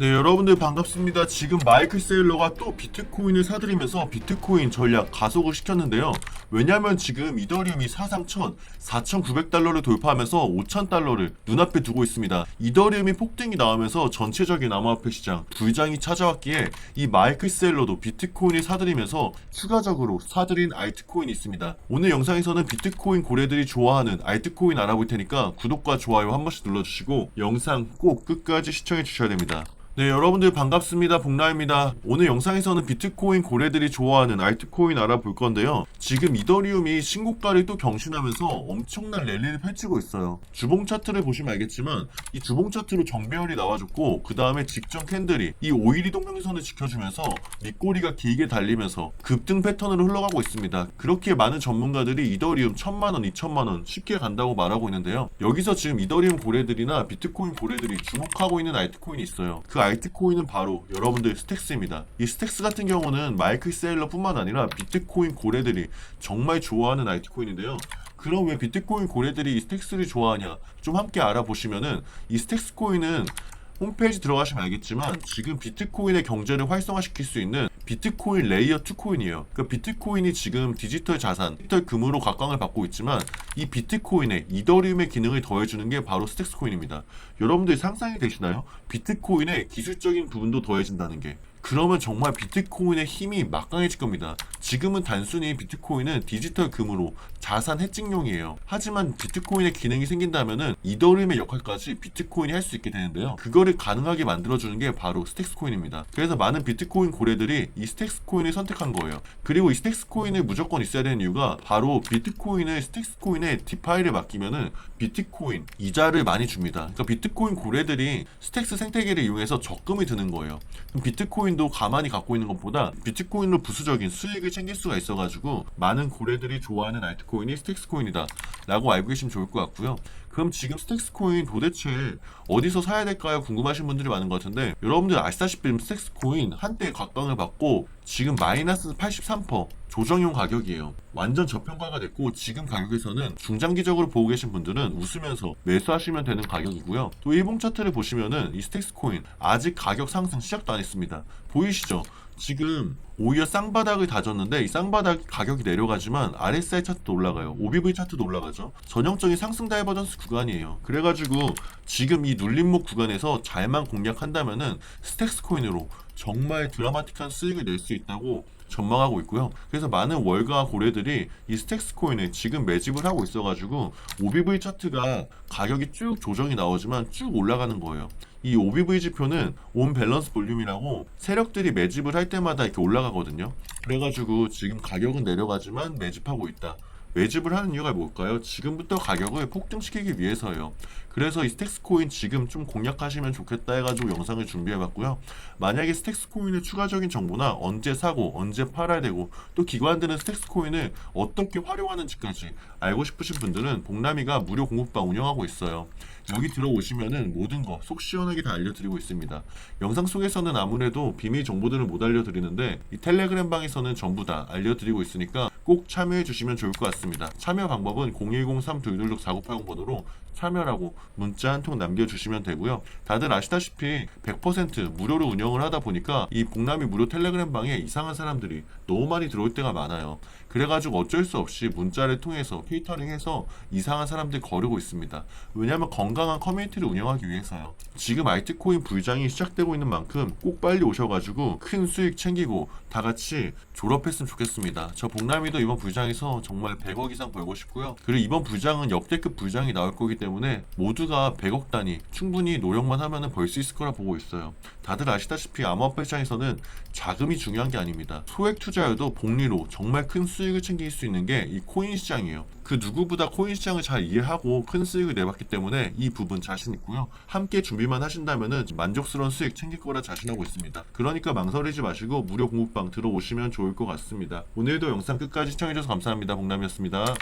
네 여러분들 반갑습니다. 지금 마이클 세일러가 또 비트코인을 사들이면서 비트코인 전략 가속을 시켰는데요. 왜냐면 지금 이더리움이 사상 첫 4,900달러를 돌파하면서 5,000달러를 눈앞에 두고 있습니다. 이더리움이 폭등이 나오면서 전체적인 암호화폐 시장 불장이 찾아왔기에 이 마이클 세일러도 비트코인을 사들이면서 추가적으로 사들인 알트코인이 있습니다. 오늘 영상에서는 비트코인 고래들이 좋아하는 알트코인 알아볼 테니까 구독과 좋아요 한 번씩 눌러주시고 영상 꼭 끝까지 시청해 주셔야 됩니다 네, 여러분들 반갑습니다. 복나입니다. 오늘 영상에서는 비트코인 고래들이 좋아하는 알트코인 알아볼 건데요. 지금 이더리움이 신고가를 또 경신하면서 엄청난 랠리를 펼치고 있어요. 주봉 차트를 보시면 알겠지만 이 주봉 차트로 정배열이 나와줬고 그 다음에 직전 캔들이 이 5일 이동평선을 지켜주면서 밑꼬리가 길게 달리면서 급등 패턴으로 흘러가고 있습니다. 그렇게 많은 전문가들이 이더리움 1000만원, 2000만원 쉽게 간다고 말하고 있는데요. 여기서 지금 이더리움 고래들이나 비트코인 고래들이 주목하고 있는 알트코인이 있어요. 그 알트코인은 바로 여러분들 스택스입니다. 이 스택스 같은 경우는 마이클 세일러뿐만 아니라 비트코인 고래들이 정말 좋아하는 알트코인인데요. 그럼 왜 비트코인 고래들이 이 스택스를 좋아하냐? 좀 함께 알아보시면은 이 스택스 코인은 홈페이지 들어가시면 알겠지만 지금 비트코인의 경제를 활성화시킬 수 있는 비트코인 레이어 2 코인이에요. 그 비트코인이 지금 디지털 자산, 디지털 금으로 각광을 받고 있지만 이 비트코인에 이더리움의 기능을 더해주는 게 바로 스택스 코인입니다. 여러분들 상상이 되시나요? 비트코인의 기술적인 부분도 더해진다는 게. 그러면 정말 비트코인의 힘이 막강해질 겁니다. 지금은 단순히 비트코인은 디지털 금으로 자산 해칭용이에요. 하지만 비트코인의 기능이 생긴다면은 이더리움의 역할까지 비트코인이 할 수 있게 되는데요. 그거를 가능하게 만들어주는 게 바로 스택스 코인입니다. 그래서 많은 비트코인 고래들이 이 스택스 코인을 선택한 거예요. 그리고 이 스택스 코인을 무조건 있어야 되는 이유가 바로 비트코인을 스택스 코인에 디파이를 맡기면은 비트코인 이자를 많이 줍니다. 그러니까 비트코인 고래들이 스택스 생태계를 이용해서 적금이 드는 거예요. 비트코인도 가만히 갖고 있는 것보다 비트코인으로 부수적인 수익을 챙길 수가 있어가지고 많은 고래들이 좋아하는 알트코인이 스택스 코인이다 라고 알고 계시면 좋을 것 같고요. 그럼 지금 스택스 코인 도대체 어디서 사야 될까요? 궁금하신 분들이 많은 것 같은데 여러분들 아시다시피 스택스 코인 한때 각광을 받고 지금 마이너스 83% 조정용 가격이에요. 완전 저평가가 됐고 지금 가격에서는 중장기적으로 보고 계신 분들은 웃으면서 매수하시면 되는 가격이고요. 또 일봉 차트를 보시면은 이 스택스 코인 아직 가격 상승 시작도 안 했습니다. 보이시죠? 지금 오히려 쌍바닥을 다졌는데 이 쌍바닥 가격이 내려가지만 RSI 차트도 올라가요. OBV 차트도 올라가죠. 전형적인 상승 다이버전스 구간이에요. 그래가지고 지금 이 눌림목 구간에서 잘만 공략한다면은 스택스 코인으로 정말 드라마틱한 수익을 낼 수 있다고 전망하고 있고요. 그래서 많은 월가 고래들이 이 스택스 코인에 지금 매집을 하고 있어가지고 OBV 차트가 가격이 쭉 조정이 나오지만 쭉 올라가는 거예요. 이 OBV 지표는 온 밸런스 볼륨이라고 세력들이 매집을 할 때마다 이렇게 올라가 거든요. 그래가지고 지금 가격은 내려가지만 매집하고 있다. 매집을 하는 이유가 뭘까요? 지금부터 가격을 폭등시키기 위해서예요. 그래서 이 스택스 코인 지금 좀 공략하시면 좋겠다 해가지고 영상을 준비해봤고요. 만약에 스택스 코인의 추가적인 정보나 언제 사고 언제 팔아야 되고 또 기관들은 스택스 코인을 어떻게 활용하는지까지 알고 싶으신 분들은 복남이가 무료 공부방 운영하고 있어요. 여기 들어오시면은 모든 거 속 시원하게 다 알려드리고 있습니다. 영상 속에서는 아무래도 비밀 정보들을 못 알려드리는데 이 텔레그램 방에서는 전부 다 알려드리고 있으니까 꼭 참여해 주시면 좋을 것 같습니다. 참여 방법은 010-3266-4980번으로 참여라고 문자 한 통 남겨주시면 되고요. 다들 아시다시피 100% 무료로 운영을 하다 보니까 이 복남이 무료 텔레그램 방에 이상한 사람들이 너무 많이 들어올 때가 많아요. 그래가지고 어쩔 수 없이 문자를 통해서 필터링해서 이상한 사람들 거르고 있습니다. 왜냐하면 건강한 커뮤니티를 운영하기 위해서요. 지금 알트코인 불장이 시작되고 있는 만큼 꼭 빨리 오셔가지고 큰 수익 챙기고 다 같이 졸업했으면 좋겠습니다. 저 복남이도 이번 불장에서 정말 100억 이상 벌고 싶고요. 그리고 이번 불장은 역대급 불장이 나올 거기 때문에 모두가 100억 단위 충분히 노력만 하면 벌수 있을 거라 보고 있어요. 다들 아시다시피 암호화폐 시장에서는 자금이 중요한 게 아닙니다. 소액 투자여도 복리로 정말 큰 수익을 챙길 수 있는 게 이 코인 시장이에요. 그 누구보다 코인 시장을 잘 이해하고 큰 수익을 내봤기 때문에 이 부분 자신 있고요. 함께 준비만 하신다면은 만족스러운 수익 챙길 거라 자신하고 있습니다. 그러니까 망설이지 마시고 무료 공부방 들어오시면 좋을 것 같습니다. 오늘도 영상 끝까지 시청해주셔서 감사합니다. 복남이었습니다.